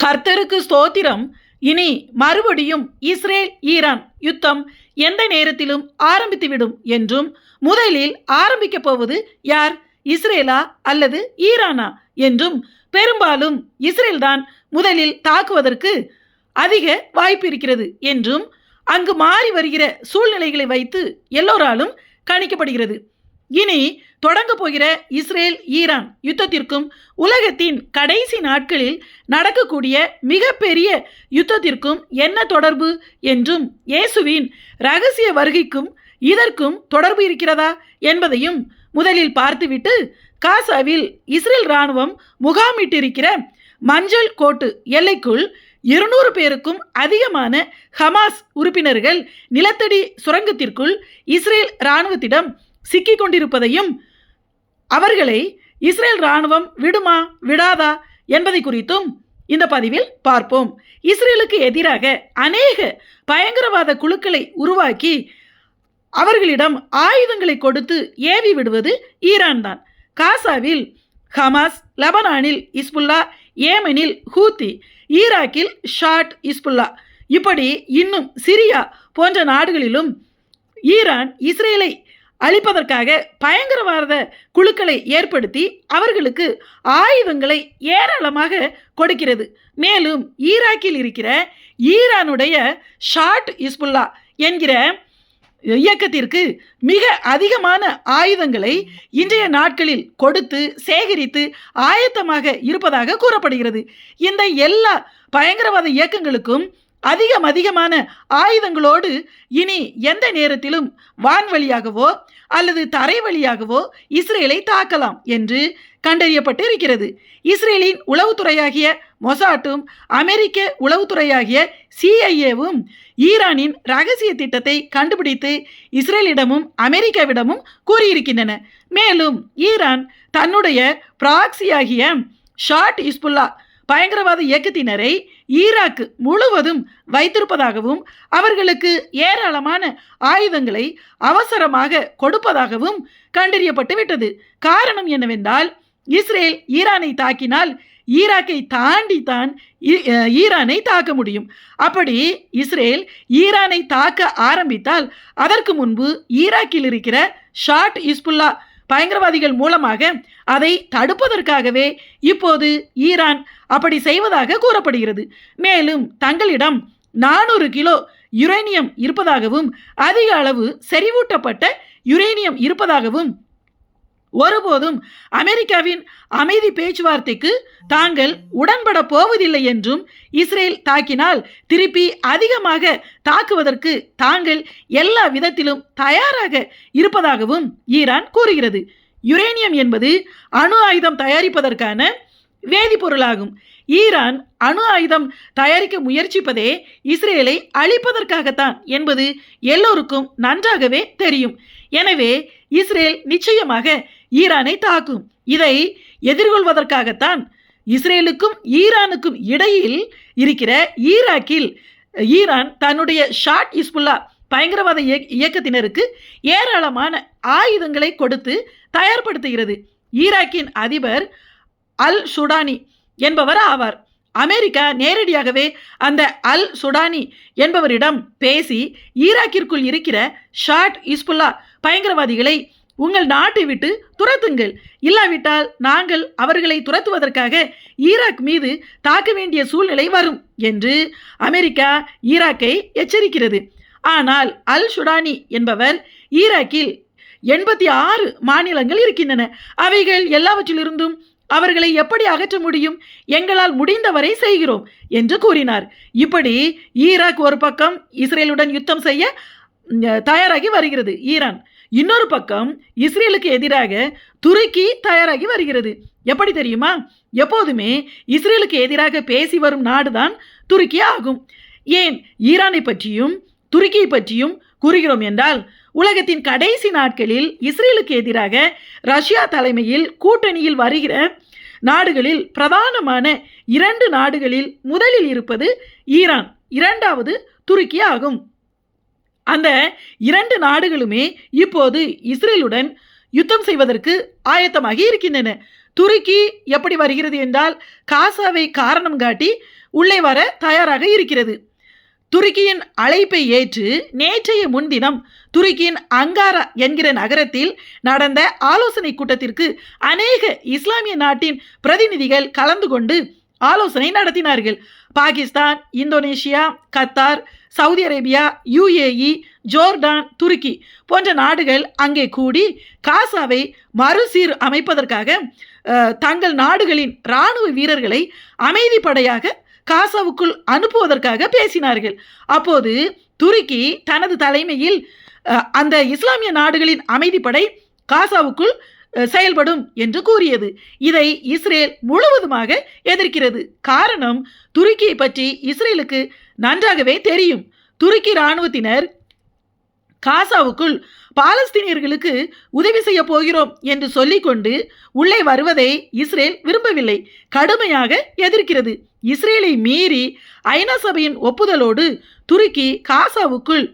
கர்த்தருக்கு ஸ்தோத்திரம். இனி மறுபடியும் இஸ்ரேல் ஈரான் யுத்தம் எந்த நேரத்திலும் ஆரம்பித்துவிடும் என்றும் முதலில் ஆரம்பிக்கப் போவது யார்? இஸ்ரேலா அல்லது ஈரானா? என்றும் பெரும்பாலும் இஸ்ரேல்தான் முதலில் தாக்குவதற்கு அதிக வாய்ப்பு இருக்கிறது என்றும் அங்கு மாறி வருகிற சூழ்நிலைகளை வைத்து எல்லோராலும் கணிக்கப்படுகிறது. இனி தொடங்க போகிற இஸ்ரேல் ஈரான் யுத்தத்திற்கும் உலகத்தின் கடைசி நாட்களில் நடக்கக்கூடிய மிகப்பெரிய யுத்தத்திற்கும் என்ன தொடர்பு என்றும் இயேசுவின் ரகசிய வருகைக்கும் இதற்கும் தொடர்பு இருக்கிறதா என்பதையும் முதலில் பார்த்துவிட்டு காசாவில் இஸ்ரேல் இராணுவம் முகாமிட்டிருக்கிற மஞ்சள் கோட்டு எல்லைக்குள் இருநூறு பேருக்கும் அதிகமான ஹமாஸ் உறுப்பினர்கள் நிலத்தடி சுரங்கத்திற்குள் இஸ்ரேல் இராணுவத்திடம் சிக்கிக் கொண்டிருப்பதையும் அவர்களை இஸ்ரேல் இராணுவம் விடுமா விடாதா என்பதை குறித்தும் இந்த பதிவில் பார்ப்போம். இஸ்ரேலுக்கு எதிராக அநேக பயங்கரவாத குழுக்களை உருவாக்கி அவர்களிடம் ஆயுதங்களை கொடுத்து ஏவி விடுவது ஈரான் தான். காசாவில் ஹமாஸ் லெபனானில் இஸ்புல்லா ஏமனில் ஹூத்தி ஈராக்கில் ஷாட் இஸ்புல்லா இப்படி இன்னும் சிரியா போன்ற நாடுகளிலும் ஈரான் இஸ்ரேலை அழிப்பதற்காக பயங்கரவாத குழுக்களை ஏற்படுத்தி அவர்களுக்கு ஆயுதங்களை ஏராளமாக கொடுக்கிறது. மேலும் ஈராக்கில் இருக்கிற ஈரானுடைய ஷாட் இஸ்புல்லா என்கிற இயக்கத்திற்கு மிக அதிகமான ஆயுதங்களை இன்றைய நாட்களில் கொடுத்து சேகரித்து ஆயத்தமாக இருப்பதாக கூறப்படுகிறது. இந்த எல்லா பயங்கரவாத இயக்கங்களுக்கும் அதிகம் அதிகமான ஆயுதங்களோடு இனி எந்த நேரத்திலும் வான்வழியாகவோ அல்லது தரை வழியாகவோ இஸ்ரேலை தாக்கலாம் என்று கண்டறியப்பட்டு இருக்கிறது இஸ்ரேலின் உளவுத்துறையாகிய மொசாட்டும் அமெரிக்க உளவுத்துறையாகிய சிஐஏவும் ஈரானின் ரகசிய திட்டத்தை கண்டுபிடித்து இஸ்ரேலிடமும் அமெரிக்காவிடமும் கூறியிருக்கின்றன. மேலும் ஈரான் தன்னுடைய பிராக்சியாகிய ஷாட் இஸ்புல்லா பயங்கரவாத இயக்கத்தினரை ஈராக்கு முழுவதும் வைத்திருப்பதாகவும் அவர்களுக்கு ஏராளமான ஆயுதங்களை அவசரமாக கொடுப்பதாகவும் கண்டறியப்பட்டு விட்டது காரணம் என்னவென்றால் இஸ்ரேல் ஈரானை தாக்கினால் ஈராக்கை தாண்டி தான் ஈரானை தாக்க முடியும். அப்படி இஸ்ரேல் ஈரானை தாக்க ஆரம்பித்தால் அதற்கு முன்பு ஈராக்கில் இருக்கிற ஷாட் இஸ்புல்லா பயங்கரவாதிகள் மூலமாக அதை தடுப்பதற்காகவே இப்போது ஈரான் அப்படி செய்வதாக கூறப்படுகிறது. மேலும் தங்களிடம் நானூறு கிலோ யுரேனியம் இருப்பதாகவும் அதிக அளவு செறிவூட்டப்பட்ட யுரேனியம் இருப்பதாகவும் ஒருபோதும் அமெரிக்காவின் அமைதி பேச்சுவார்த்தைக்கு தாங்கள் உடன்பட போவதில்லை என்றும் இஸ்ரேல் தாக்கினால் திருப்பி அதிகமாக தாக்குவதற்கு தாங்கள் எல்லா விதத்திலும் தயாராக இருப்பதாகவும் ஈரான் கூறுகிறது. யுரேனியம் என்பது அணு ஆயுதம் தயாரிப்பதற்கான வேதிப்பொருளாகும். ஈரான் அணு ஆயுதம் தயாரிக்க முயற்சிப்பதே இஸ்ரேலை அழிப்பதற்காகத்தான் என்பது எல்லோருக்கும் நன்றாகவே தெரியும். எனவே இஸ்ரேல் நிச்சயமாக ஈரானை தாக்கும். இதை எதிர்கொள்வதற்காகத்தான் இஸ்ரேலுக்கும் ஈரானுக்கும் இடையில் இருக்கிற ஈராக்கில் ஈரான் தன்னுடைய ஷாட் இஸ்புல்லா பயங்கரவாத இயக்கத்தினருக்கு ஏராளமான ஆயுதங்களை கொடுத்து தயார்படுத்துகிறது. ஈராக்கின் அதிபர் அல் சுடானி என்பவர் ஆவார். அமெரிக்கா நேரடியாகவே அந்த அல் சுடானி என்பவரிடம் பேசி ஈராக்கிற்குள் இருக்கிற ஷாட் இஸ்புல்லா பயங்கரவாதிகளை உங்கள் நாட்டை விட்டு துரத்துங்கள். இல்லாவிட்டால் நாங்கள் அவர்களை துரத்துவதற்காக ஈராக் மீது தாக்க வேண்டிய சூழ்நிலை வரும் என்று அமெரிக்கா ஈராக்கை எச்சரிக்கிறது. ஆனால் அல் சுடானி என்பவர் ஈராக்கில் எண்பத்தி ஆறு மாநிலங்கள் இருக்கின்றன. அவைகள் எல்லாவற்றிலிருந்தும் அவர்களை எப்படி அகற்ற முடியும்? எங்களால் முடிந்தவரை செய்கிறோம் என்று கூறினார். இப்படி ஈராக் ஒரு பக்கம் இஸ்ரேலுடன் யுத்தம் செய்ய தயாராகி வருகிறது. ஈரான் இன்னொரு பக்கம் இஸ்ரேலுக்கு எதிராக துருக்கி தயாராகி வருகிறது. எப்படி தெரியுமா? எப்போதுமே இஸ்ரேலுக்கு எதிராக பேசி வரும் நாடுதான் துருக்கி ஆகும். ஏன்? ஈரானை பற்றியும் துருக்கியை பற்றியும் கூறுகிறோம் என்றால் உலகத்தின் கடைசி நாட்களில் இஸ்ரேலுக்கு எதிராக ரஷ்யா தலைமையில் கூட்டணியில் வருகிற நாடுகளில் பிரதானமான இரண்டு நாடுகளில் முதலில் இருப்பது ஈரான் இரண்டாவது துருக்கி ஆகும். அந்த இரண்டு நாடுகளுமே இப்போது இஸ்ரேலுடன் யுத்தம் செய்வதற்கு ஆயத்தமாகி இருக்கின்றன. துருக்கி எப்படி வருகிறது என்றால் காசாவை காரணம் காட்டி உள்ளே வர தயாராக இருக்கிறது. துருக்கியின் அழைப்பை ஏற்று நேற்றைய முன்தினம் துருக்கியின் அங்காரா என்கிற நகரத்தில் நடந்த ஆலோசனை கூட்டத்திற்கு அநேக இஸ்லாமிய நாட்டின் பிரதிநிதிகள் கலந்து கொண்டு ஆலோசனை நடத்தினார்கள். Pakistan Indonesia Qatar Saudi Arabia UAE Jordan துருக்கி போன்ற நாடுகள் அங்கே கூடி காசாவை மறுசீர் அமைப்பதற்காக தங்கள் நாடுகளின் இராணுவ வீரர்களை அமைதிப்படையாக காசாவுக்குள் அனுப்புவதற்காக பேசினார்கள். அப்போது துருக்கி தனது தலைமையில் அந்த இஸ்லாமிய நாடுகளின் அமைதிப்படை காசாவுக்குள் செயல்படும் என்று கூறியது. இதை இஸ்ரேல் முழுவதுமாக எதிர்க்கிறது. காரணம் துருக்கியை பற்றி இஸ்ரேலுக்கு நன்றாகவே தெரியும். துருக்கி இராணுவத்தினர் காசாவுக்குள் பாலஸ்தீனியர்களுக்கு உதவி செய்ய போகிறோம் என்று சொல்லிக்கொண்டு உள்ளே வருவதை இஸ்ரேல் விரும்பவில்லை. கடுமையாக எதிர்க்கிறது. இஸ்ரேலை மீறி ஐநா சபையின் ஒப்புதலோடு துருக்கி காசாவுக்குள்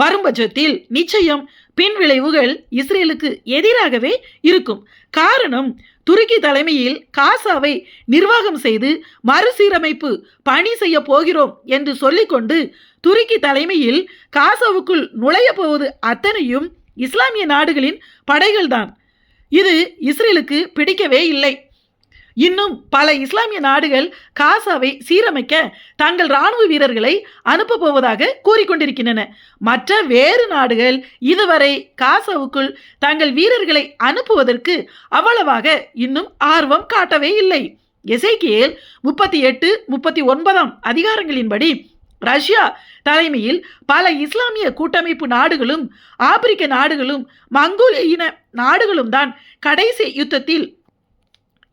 வரும் பட்சத்தில் நிச்சயம் பின் விளைவுகள் இஸ்ரேலுக்கு எதிராகவே இருக்கும். காரணம் துருக்கி தலைமையில் காசாவை நிர்வாகம் செய்து மறுசீரமைப்பு பணி செய்ய போகிறோம் என்று சொல்லிக்கொண்டு துருக்கி தலைமையில் காசாவுக்குள் நுழைய போவது அத்தனையும் இஸ்லாமிய நாடுகளின் படைகள்தான். இது இஸ்ரேலுக்கு பிடிக்கவே இல்லை. இன்னும் பல இஸ்லாமிய நாடுகள் காசாவை சீரமைக்க தங்கள் இராணுவ வீரர்களை அனுப்பப் போவதாக கூறிக்கொண்டிருக்கின்றன. மற்ற வேறு நாடுகள் இதுவரை காசாவுக்குள் தங்கள் வீரர்களை அனுப்புவதற்கு அவ்வளவாக இன்னும் ஆர்வம் காட்டவே இல்லை. எசைக்கியல் முப்பத்தி எட்டு முப்பத்தி ஒன்பதாம் அதிகாரங்களின்படி ரஷ்யா தலைமையில் பல இஸ்லாமிய கூட்டமைப்பு நாடுகளும் ஆப்பிரிக்க நாடுகளும் மங்கோலிய இன நாடுகளும் தான் கடைசி யுத்தத்தில்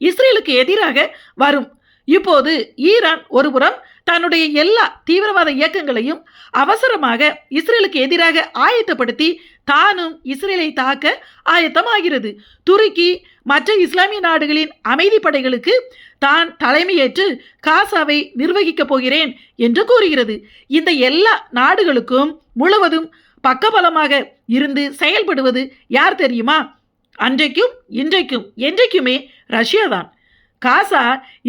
இஸ்ரேலுக்கு எதிராக வரும். இப்போது ஈரான் ஒருபுறம் தன்னுடைய எல்லா தீவிரவாத இயக்கங்களையும் அவசரமாக இஸ்ரேலுக்கு எதிராக ஆயத்தப்படுத்தி தானும் இஸ்ரேலை தாக்க ஆயத்தமாகிறது. துருக்கி மற்ற இஸ்லாமிய நாடுகளின் அமைதி படைகளுக்கு தான் தலைமையேற்று காசாவை நிர்வகிக்கப் போகிறேன் என்று கூறுகிறது. இந்த எல்லா நாடுகளுக்கும் முழுவதும் பக்கபலமாக இருந்து செயல்படுவது யார் தெரியுமா? அன்றைக்கும் இன்றைக்கும் என்றைக்குமே ரஷ்யா தான். காசா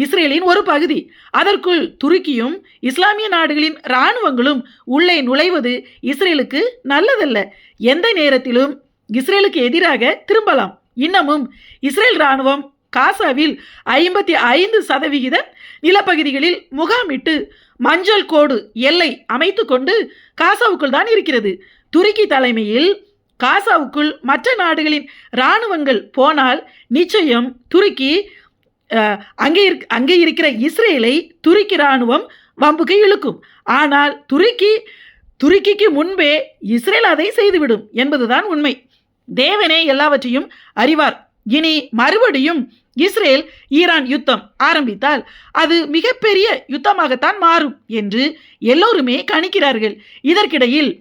இஸ்ரேலின் ஒரு பகுதி. அதற்குள் துருக்கியும் இஸ்லாமிய நாடுகளின் இராணுவங்களும் உள்ளே நுழைவது இஸ்ரேலுக்கு நல்லதல்ல. எந்த நேரத்திலும் இஸ்ரேலுக்கு எதிராக திரும்பலாம். இன்னமும் இஸ்ரேல் இராணுவம் காசாவில் ஐம்பத்தி ஐந்து சதவிகித நிலப்பகுதிகளில் முகாமிட்டு மஞ்சள் கோடு எல்லை அமைத்து கொண்டு காசாவுக்குள் தான் இருக்கிறது. துருக்கி தலைமையில் காசாவுக்குள் மற்ற நாடுகளின் இராணுவங்கள் போனால் நிச்சயம் துருக்கி அங்கே இருக் அங்கே இருக்கிற இஸ்ரேலை துருக்கி இராணுவம் வம்புக்கு இழுக்கும். ஆனால் துருக்கி துருக்கிக்கு முன்பே இஸ்ரேல் அதை செய்துவிடும் என்பதுதான் உண்மை. தேவனே எல்லாவற்றையும் அறிவார். இனி மறுபடியும் இஸ்ரேல் ஈரான் யுத்தம் ஆரம்பித்தால் அது மிகப்பெரிய யுத்தமாகத்தான் மாறும் என்று எல்லோருமே கணிக்கிறார்கள். இதற்கிடையில்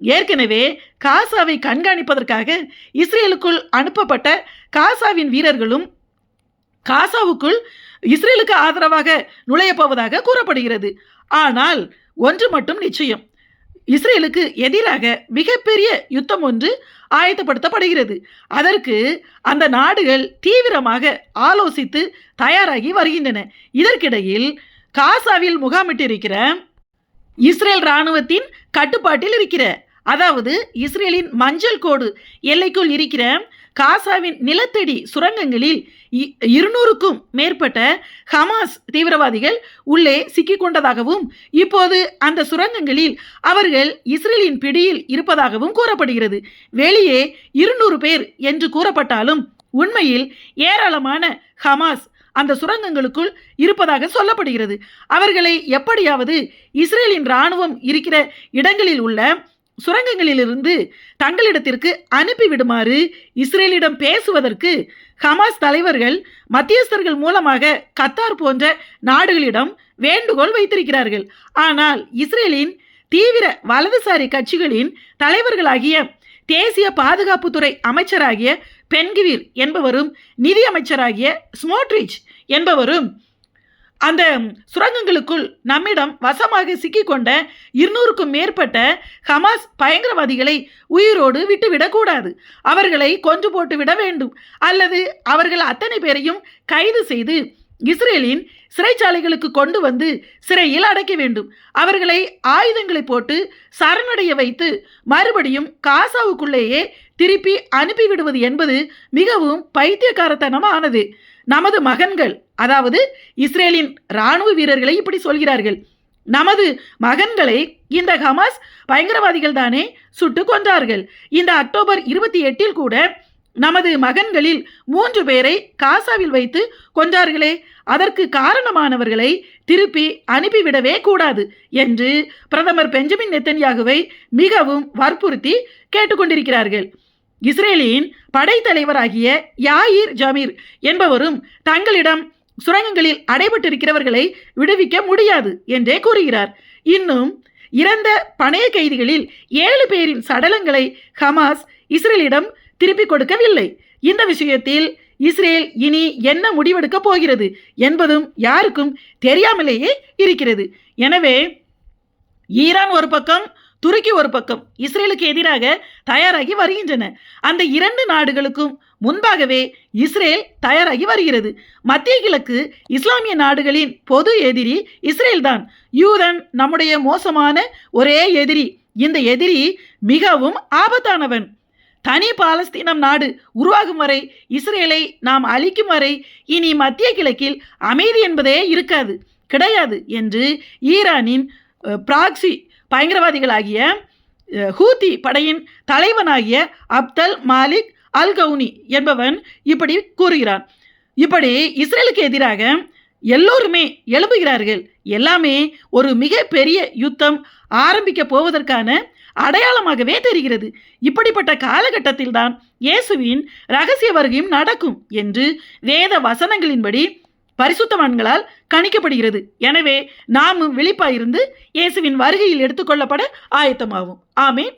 ஏற்கனவே காசாவை கண்காணிப்பதற்காக இஸ்ரேலுக்குள் அனுப்பப்பட்ட காசாவின் வீரர்களும் காசாவுக்குள் இஸ்ரேலுக்கு ஆதரவாக நுழையப் போவதாக கூறப்படுகிறது. ஆனால் ஒன்று மட்டும் நிச்சயம். இஸ்ரேலுக்கு எதிராக மிகப்பெரிய யுத்தம் ஒன்று ஆயத்தப்படுத்தப்படுகிறது. அதற்கு அந்த நாடுகள் தீவிரமாக ஆலோசித்து தயாராகி வருகின்றன. இதற்கிடையில் காசாவில் முகாமிட்டிருக்கிற இஸ்ரேல் இராணுவத்தின் கட்டுப்பாட்டில் இருக்கிற அதாவது இஸ்ரேலின் மஞ்சள் கோடு எல்லைக்குள் இருக்கிற காசாவின் நிலத்தடி சுரங்கங்களில் இ- இருநூறுக்கும் மேற்பட்ட ஹமாஸ் தீவிரவாதிகள் உள்ளே சிக்கிக்கொண்டதாகவும் இப்போது அந்த சுரங்கங்களில் அவர்கள் இஸ்ரேலின் பிடியில் இருப்பதாகவும் கூறப்படுகிறது. வெளியே இருநூறு பேர் என்று கூறப்பட்டாலும் உண்மையில் ஏராளமான ஹமாஸ் அந்த சுரங்கங்களுக்குள் இருப்பதாக சொல்லப்படுகிறது. அவர்களை எப்படியாவது இஸ்ரேலின் இராணுவம் இருக்கிற இடங்களில் உள்ள சுரங்கங்களிலிருந்து தங்களிடத்திற்கு அனுப்பிவிடுமாறு இஸ்ரேலிடம் பேசுவதற்கு ஹமாஸ் தலைவர்கள் மத்தியஸ்தர்கள் மூலமாக கத்தார் போன்ற நாடுகளிடம் வேண்டுகோள் வைத்திருக்கிறார்கள். ஆனால் இஸ்ரேலின் தீவிர வலதுசாரி கட்சிகளின் தலைவர்களாகிய தேசிய பாதுகாப்புத்துறை அமைச்சராகிய பென்கிவிர் என்பவரும் நிதி அமைச்சராகிய ஸ்மோட்ரிச் என்பவரும் அந்த சுரங்கங்களுக்குள் நம்மிடம் வசமாக சிக்கிக்கொண்ட இருநூறுக்கும் மேற்பட்ட ஹமாஸ் பயங்கரவாதிகளை உயிரோடு விட்டுவிடக்கூடாது. அவர்களை கொன்று போட்டு விட வேண்டும். அல்லது அவர்கள் அத்தனை பேரையும் கைது செய்து இஸ்ரேலின் சிறைச்சாலைகளுக்கு கொண்டு வந்து சிறையில் அடைக்க வேண்டும். அவர்களை ஆயுதங்களை போட்டு சரணடைய வைத்து மறுபடியும் காசாவுக்குள்ளேயே திருப்பி அனுப்பிவிடுவது என்பது மிகவும் பைத்தியக்காரத்தனமானது. நமது மகன்கள் அதாவது இஸ்ரேலின் இராணுவ வீரர்களை இப்படி சொல்கிறார்கள். நமது மகன்களை இந்த ஹமாஸ் பயங்கரவாதிகள் தானே சுட்டு கொன்றார்கள். இந்த அக்டோபர் இருபத்தி எட்டில் கூட நமது மகன்களில் மூன்று பேரை காசாவில் வைத்து கொன்றார்களே. அதற்கு காரணமானவர்களை திருப்பி அனுப்பிவிடவே கூடாது என்று பிரதமர் பெஞ்சமின் நெத்தன்யாகுவை மிகவும் வற்புறுத்தி கேட்டுக்கொண்டிருக்கிறார்கள். இஸ்ரேலின் படைத்தலைவராகிய யாயிர் ஜமீர் என்பவரும் தங்களிடம் சுரங்கங்களில் அடைபட்டிருக்கிறவர்களை விடுவிக்க முடியாது என்றே கூறுகிறார். இன்னும் இறந்த பணைய கைதிகளில் ஏழு பேரின் சடலங்களை ஹமாஸ் இஸ்ரேலிடம் திருப்பிக் கொடுக்கவில்லை. இந்த விஷயத்தில் இஸ்ரேல் இனி என்ன முடிவெடுக்கப் போகிறது என்பதும் யாருக்கும் தெரியாமலேயே இருக்கிறது. எனவே ஈரான் ஒரு பக்கம் துருக்கி ஒரு பக்கம் இஸ்ரேலுக்கு எதிராக தயாராகி வருகின்றன. அந்த இரண்டு நாடுகளுக்கும் முன்பாகவே இஸ்ரேல் தயாராகி வருகிறது. மத்திய கிழக்கு இஸ்லாமிய நாடுகளின் பொது எதிரி இஸ்ரேல் தான் யூதன் நம்முடைய மோசமான ஒரே எதிரி. இந்த எதிரி மிகவும் ஆபத்தானவன். தனி பாலஸ்தீனம் நாடு உருவாகும் வரை இஸ்ரேலை நாம் அழிக்கும் வரை இனி மத்திய கிழக்கில் அமைதி என்பதே இருக்காது கிடையாது என்று ஈரானின் பிராக்சி பயங்கரவாதிகளாகிய ஹூதி ஹூத்தி படையின் தலைவனாகிய அப்தல் மாலிக் அல் கவுனி என்பவன் இப்படி கூறுகிறான். இப்படி இஸ்ரேலுக்கு எதிராக எல்லோருமே எழும்புகிறார்கள். எல்லாமே ஒரு மிகப்பெரிய யுத்தம் ஆரம்பிக்க போவதற்கான அடையாளமாகவே தெரிகிறது. இப்படிப்பட்ட காலகட்டத்தில் தான் இயேசுவின் ரகசிய வருகையும் நடக்கும் என்று வேத வசனங்களின்படி பரிசுத்தவான்களால் கணிக்கப்படுகிறது. எனவே நாமும் விழிப்பாயிருந்து இயேசுவின் வருகையில் எடுத்துக்கொள்ளப்பட ஆயத்தமாகும் ஆமேன்.